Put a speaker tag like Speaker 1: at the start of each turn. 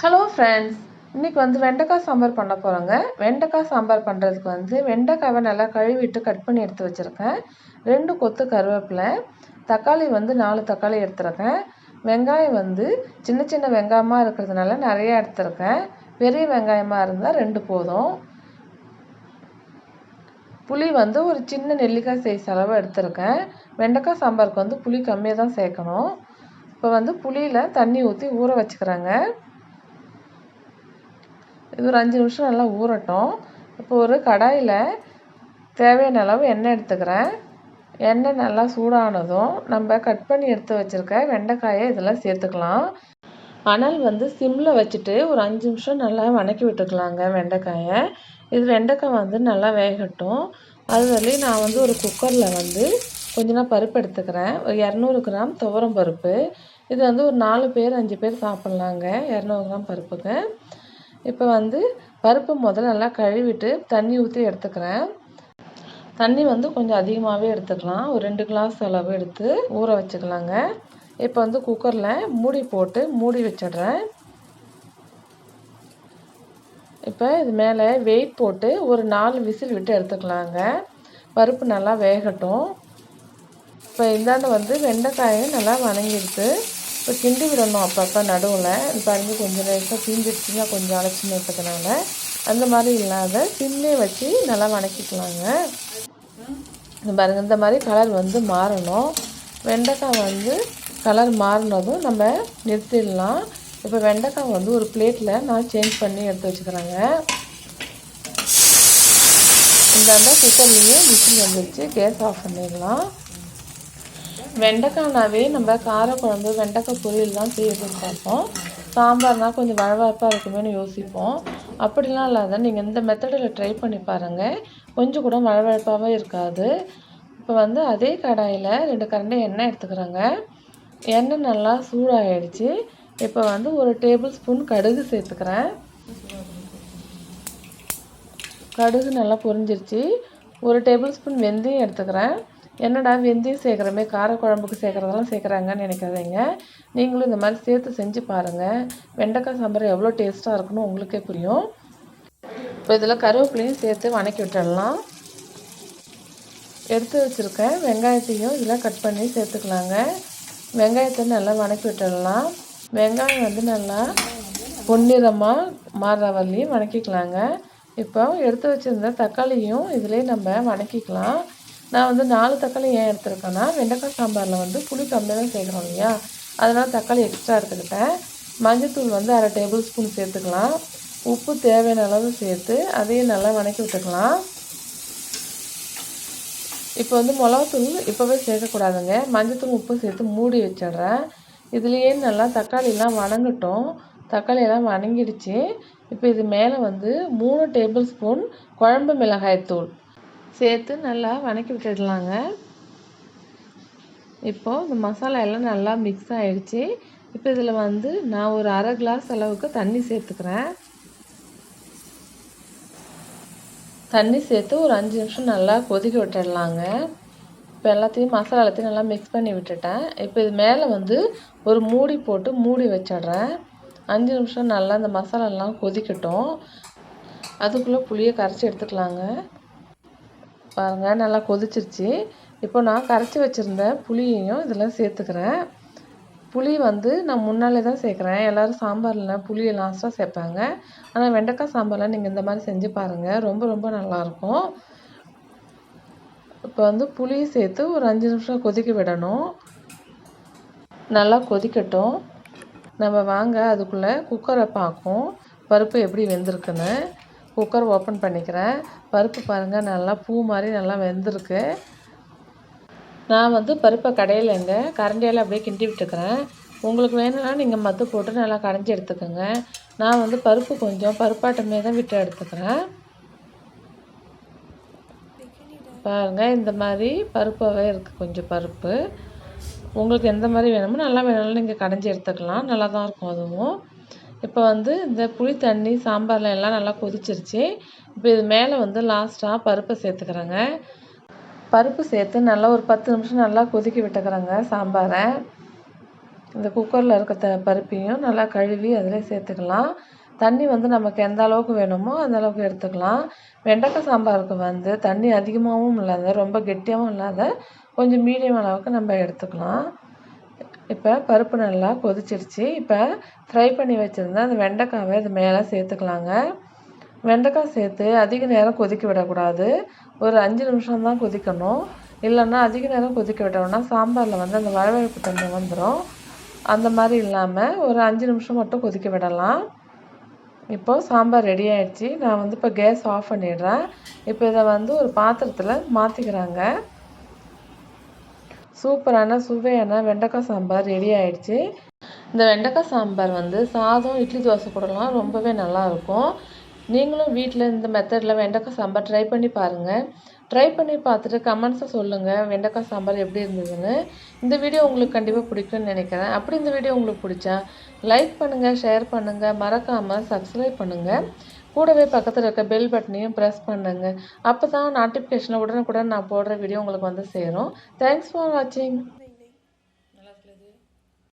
Speaker 1: Hello friends இன்றைக்கி வந்து வெண்டைக்காய் சாம்பார் பண்ண போகிறோங்க வெண்டைக்காய் சாம்பார் பண்ணுறதுக்கு வந்து வெண்டைக்காவை நல்லா கழுவிட்டு கட் பண்ணி எடுத்து வச்சுருக்கேன். ரெண்டு கொத்து கருவேப்பிலை தக்காளி வந்து நாலு தக்காளி எடுத்துருக்கேன். வெங்காயம் வந்து சின்ன சின்ன வெங்காயமாக இருக்கிறதுனால நிறையா எடுத்துருக்கேன். பெரிய வெங்காயமாக இருந்தால் ரெண்டு போதும். புளி வந்து ஒரு சின்ன நெல்லிக்காய் சைஸ் அளவு எடுத்திருக்கேன். வெண்டைக்காய் சாம்பாருக்கு வந்து புளி கம்மியாக தான் சேர்க்கணும். இப்போ வந்து புளியில் தண்ணி ஊற்றி ஊற வச்சுக்கிறேங்க. இது ஒரு அஞ்சு நிமிஷம் நல்லா ஊறட்டும். இப்போ ஒரு கடாயில் தேவையான அளவு எண்ணெய் எடுத்துக்கிறேன். எண்ணெய் நல்லா சூடானதும் நம்ம கட் பண்ணி எடுத்து வச்சுருக்க வெண்டைக்காயை இதெல்லாம் சேர்த்துக்கலாம். அனல் வந்து சிம்மில் வச்சுட்டு ஒரு அஞ்சு நிமிஷம் நல்லா வணக்கி விட்டுக்கலாங்க வெண்டைக்காயை. இது வெண்டைக்காய் வந்து நல்லா வேகட்டும். அது வரையும் நான் வந்து ஒரு குக்கரில் வந்து கொஞ்ச நாள் பருப்பு எடுத்துக்கிறேன். ஒரு இரநூறு கிராம் துவரம் பருப்பு. இது வந்து ஒரு நாலு பேர் அஞ்சு பேர் சாப்பிட்லாங்க. இரநூறு கிராம் பருப்புக்கு. இப்போ வந்து பருப்பு முதல்ல நல்லா கழுவிட்டு தண்ணி ஊற்றி எடுத்துக்கிறேன். தண்ணி வந்து கொஞ்சம் அதிகமாகவே எடுத்துக்கலாம். ஒரு ரெண்டு கிளாஸ் அளவு எடுத்து ஊற வச்சுக்கலாங்க. இப்போ வந்து குக்கரில் மூடி போட்டு மூடி வச்சிடுறேன். இப்போ இது மேலே வெயிட் போட்டு ஒரு நாலு விசில் விட்டு எடுத்துக்கலாங்க. பருப்பு நல்லா வேகட்டும். இப்போ இந்தாண்ட வந்து வெண்டைக்காயும் நல்லா வணங்கிடுது இப்போ கிண்டி விடணும் அப்பப்போ நடுவில். பாருங்க கொஞ்சம் நேரத்தில் தீஞ்சிடுச்சுன்னா கொஞ்சம் அலட்சியம் இருக்கிறதுனால அந்த மாதிரி இல்லாத சிம்லே வச்சு நல்லா வணக்கிக்கலாங்க. பாருங்கள் இந்த மாதிரி கலர் வந்து மாறணும். வெண்டைக்காய் வந்து கலர் மாறினதும் நம்ம நிறுத்திடலாம். இப்போ வெண்டைக்காய் வந்து ஒரு பிளேட்டில் நான் சேஞ்ச் பண்ணி எடுத்து வச்சுக்கிறேங்க. இந்த குக்கர்லேயும் விசில் வந்துடுச்சு கேஸ் ஆஃப் பண்ணிடலாம். வெண்டைக்காய்னாவே நம்ம காரக்குழம்பு வெண்டைக்காய் பொரியல் தான் செய்யறதுன்னு பார்ப்போம். சாம்பார்னால் கொஞ்சம் வழவழப்பாக இருக்குமேனு யோசிப்போம். அப்படிலாம் இல்லாத நீங்கள் இந்த மெத்தடில் ட்ரை பண்ணி பாருங்கள் கொஞ்சம் கூட வழவழப்பாகவே இருக்காது. இப்போ வந்து அதே கடாயில் ரெண்டு கரண்டை எண்ணெய் எடுத்துக்கிறேங்க. எண்ணெய் நல்லா சூடாகிடுச்சு இப்போ வந்து ஒரு டேபிள் ஸ்பூன் கடுகு சேர்த்துக்கிறேன். கடுகு நல்லா பொரிஞ்சிருச்சு. ஒரு டேபிள் ஸ்பூன் வெந்தயம் எடுத்துக்கிறேன். என்னடா வெந்தயம் சேர்க்குறமே காரக்குழம்புக்கு சேர்க்குறதெல்லாம் சேர்க்குறாங்கன்னு நினைக்காதீங்க. நீங்களும் இந்த மாதிரி சேர்த்து செஞ்சு பாருங்கள் வெண்டைக்காய் சாம்பார் எவ்வளோ டேஸ்ட்டாக இருக்குன்னு உங்களுக்கே புரியும். இப்போ இதில் கருவேப்பிலையும் சேர்த்து வணக்கி விட்டுடலாம். எடுத்து வச்சுருக்கேன் வெங்காயத்தையும் இதெல்லாம் கட் பண்ணி சேர்த்துக்கலாங்க. வெங்காயத்தை நல்லா வணக்கி விட்டுடலாம். வெங்காயம் வந்து நல்லா பொன்னிறமாக மாறுற வரலையும் வணக்கிக்கலாங்க. இப்போ எடுத்து வச்சுருந்த தக்காளியும் இதிலே நம்ம வணக்கிக்கலாம். நான் வந்து நாலு தக்காளி ஏன் எடுத்துருக்கேன்னா வெண்டைக்காய் சாம்பாரில் வந்து புளி கம்மியாக தான் சேர்க்குறோம் இல்லையா? அதனால் தக்காளி எக்ஸ்ட்ரா எடுத்துக்கிட்டேன். மஞ்சத்தூள் வந்து அரை டேபிள் ஸ்பூன் சேர்த்துக்கலாம். உப்பு தேவையான அளவு சேர்த்து அதையும் நல்லா வணக்கி விட்டுக்கலாம். இப்போ வந்து மிளகாத்தூள் இப்போவே சேர்க்கக்கூடாதுங்க. மஞ்சத்தூள் உப்பு சேர்த்து மூடி வச்சிடுறேன். இதுலேயே நல்லா தக்காளிலாம் வணங்கட்டும். தக்காளியெல்லாம் வணங்கிடுச்சு. இப்போ இது மேலே வந்து மூணு டேபிள் ஸ்பூன் குழம்பு மிளகாய்த்தூள். சேர்த்து நல்லா வணக்கி விட்டுடலாங்க. இப்போது இந்த மசாலா எல்லாம் நல்லா மிக்ஸ் ஆகிடுச்சி இப்போ இதில் வந்து நான் ஒரு அரை கிளாஸ் அளவுக்கு தண்ணி சேர்த்துக்கிறேன். தண்ணி சேர்த்து ஒரு அஞ்சு நிமிஷம் நல்லா கொதிக்க விட்டுடலாங்க. இப்போ எல்லாத்தையும் மசாலா எல்லாத்தையும் நல்லா மிக்ஸ் பண்ணி விட்டுட்டேன். இப்போ இது மேலே வந்து ஒரு மூடி போட்டு மூடி வச்சிடுறேன். அஞ்சு நிமிஷம் நல்லா இந்த மசாலாலாம் கொதிக்கட்டும். அதுக்குள்ளே புளியை கரைச்சி எடுத்துக்கலாங்க. பாருங்கள் நல்லா கொதிச்சிருச்சு. இப்போ நான் கரைச்சி வச்சுருந்த புளியையும் இதில் சேர்த்துக்கிறேன். புளி வந்து நான் முன்னாலே தான் சேர்க்குறேன். எல்லோரும் சாம்பாரில் புளியை லாஸ்ட்டாக சேர்ப்பாங்க. ஆனால் வெண்டைக்காய் சாம்பாரில் நீங்கள் இந்த மாதிரி செஞ்சு பாருங்கள் ரொம்ப ரொம்ப நல்லாயிருக்கும் இப்போ வந்து புளியை சேர்த்து ஒரு அஞ்சு நிமிஷம் கொதிக்க விடணும். நல்லா கொதிக்கட்டும். நம்ம வாங்க அதுக்குள்ளே குக்கரை பார்க்கும். பருப்பு எப்படி வெந்திருக்குன்னு. குக்கர் ஓப்பன் பண்ணிக்கிறேன். பருப்பு பாருங்கள் நல்லா பூ மாதிரி நல்லா வெந்திருக்கு. நான் வந்து பருப்பை கடையிலேங்க கரண்டியால் அப்படியே கிண்டி விட்டுக்கிறேன். உங்களுக்கு வேணும்னா நீங்கள் மத்து போட்டு நல்லா கடைஞ்சி எடுத்துக்கோங்க. நான் வந்து பருப்பு கொஞ்சம் பருப்பாட்டமே தான் விட்டு எடுத்துக்கிறேன். பாருங்கள் இந்த மாதிரி பருப்பாகவே இருக்குது கொஞ்சம் பருப்பு. உங்களுக்கு எந்த மாதிரி வேணுமோ நல்லா வேணாலும் நீங்கள் கடைஞ்சி எடுத்துக்கலாம். நல்லா தான் இருக்கும் அதுவும். இப்போ வந்து இந்த புளி தண்ணி சாம்பாரில் எல்லாம் நல்லா கொதிச்சிருச்சு. இப்போ இது மேலே வந்து லாஸ்ட்டாக பருப்பை சேர்த்துக்கிறேங்க. பருப்பு சேர்த்து நல்லா ஒரு பத்து நிமிஷம் நல்லா கொதிக்க விட்டுக்கிறேங்க சாம்பாரை. இந்த குக்கரில் இருக்க த பருப்பையும் நல்லா கழுவி அதில் சேர்த்துக்கலாம். தண்ணி வந்து நமக்கு எந்த அளவுக்கு வேணுமோ அந்த அளவுக்கு எடுத்துக்கலாம். வெண்டைக்காய் சாம்பாருக்கு வந்து தண்ணி அதிகமாகவும் இல்லாத ரொம்ப கெட்டியாகவும் இல்லாத கொஞ்சம் மீடியம் அளவுக்கு நம்ம எடுத்துக்கலாம். இப்போ பருப்பு நல்லா கொதிச்சிருச்சு. இப்போ ஃப்ரை பண்ணி வச்சுருந்தா அந்த வெண்டைக்காவை இது மேலே சேர்த்துக்கலாங்க. வெண்டைக்காய் சேர்த்து அதிக நேரம் கொதிக்க விடக்கூடாது. ஒரு அஞ்சு நிமிஷம் தான் கொதிக்கணும். இல்லைன்னா அதிக நேரம் கொதிக்க விட்டோம்னா சாம்பாரில் வந்து அந்த வழவழப்பு தன்மை வந்துடும் அந்த மாதிரி இல்லாமல் ஒரு அஞ்சு நிமிஷம் மட்டும் கொதிக்க விடலாம். இப்போது சாம்பார் ரெடி ஆயிடுச்சு. நான் வந்து இப்போ கேஸ் ஆஃப் பண்ணிடுறேன். இப்போ இதை வந்து ஒரு பாத்திரத்தில் மாற்றிக்கிறாங்க சூப்பரான சுவையான வெண்டைக்காய் சாம்பார் ரெடி ஆயிடுச்சு. இந்த வெண்டைக்காய் சாம்பார் வந்து சாதம் இட்லி தோசை கூடலாம் ரொம்பவே நல்லாயிருக்கும் நீங்களும் வீட்டில் இந்த மெத்தடில் வெண்டைக்காய் சாம்பார் ட்ரை பண்ணி பாருங்கள் ட்ரை பண்ணி பார்த்துட்டு கமெண்ட்ஸை சொல்லுங்கள் வெண்டைக்காய் சாம்பார் எப்படி இருந்ததுன்னு. இந்த வீடியோ உங்களுக்கு கண்டிப்பாக பிடிக்கும்னு நினைக்கிறேன். அப்படி இந்த வீடியோ உங்களுக்கு பிடிச்சா லைக் பண்ணுங்கள் ஷேர் பண்ணுங்கள் மறக்காமல் சப்ஸ்கிரைப் பண்ணுங்கள் கூடவே பக்கத்தில் இருக்க பெல் பட்டனையும் ப்ரெஸ் பண்ணுங்கள் அப்போ தான் நோட்டிஃபிகேஷனில் உடனுக்குடன் நான் போடுற வீடியோ உங்களுக்கு வந்து சேரும். தேங்க்ஸ் ஃபார் வாட்சிங்